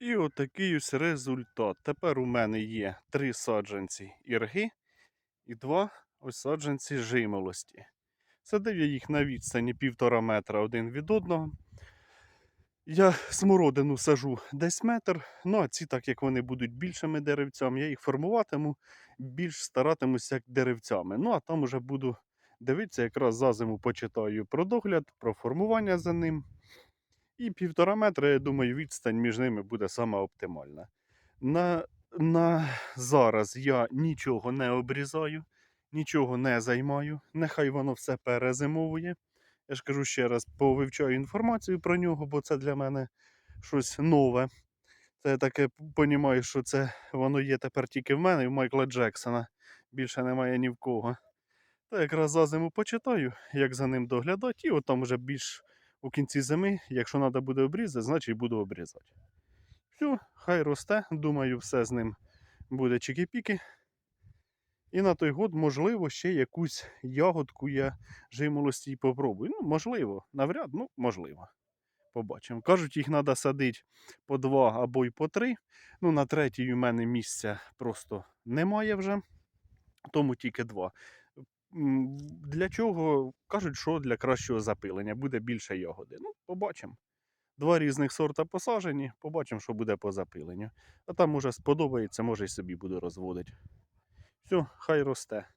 І отакий ось результат. Тепер у мене є три саджанці ірги і два ось саджанці жимолості. Садив я їх на відстані півтора метра один від одного. Я смородину сажу десь метр, ну а ці, так як вони будуть більшими деревцями, я їх формуватиму, більш старатимуся як деревцями. Ну а там уже буду дивитися, якраз за зиму почитаю про догляд, про формування за ним. І півтора метра, я думаю, відстань між ними буде саме оптимальна. На, на зараз я нічого не обрізаю, нічого не займаю. Нехай воно все перезимовує. Я ж кажу ще раз, повивчаю інформацію про нього, бо це для мене щось нове. Це я таке розумію, що це воно є тепер тільки в мене і в Майкла Джексона. Більше немає ні в кого. Та якраз за зиму почитаю, як за ним доглядати, і от там вже більш у кінці зими, якщо треба буде обрізати, значить буду обрізати. Все, хай росте, думаю, все з ним буде чики-піки. І на той год, можливо, ще якусь ягодку я жимолості попробую. Ну, можливо, навряд, ну, можливо. Побачимо. Кажуть, їх треба садити по два або й по три. Ну, на третій у мене місця просто немає вже, тому тільки два. Для чого? Кажуть, що для кращого запилення буде більше ягоди. Ну, побачимо. Два різних сорта посажені, побачимо, що буде по запиленню. А там може сподобається, може й собі буду розводити. Все, хай росте.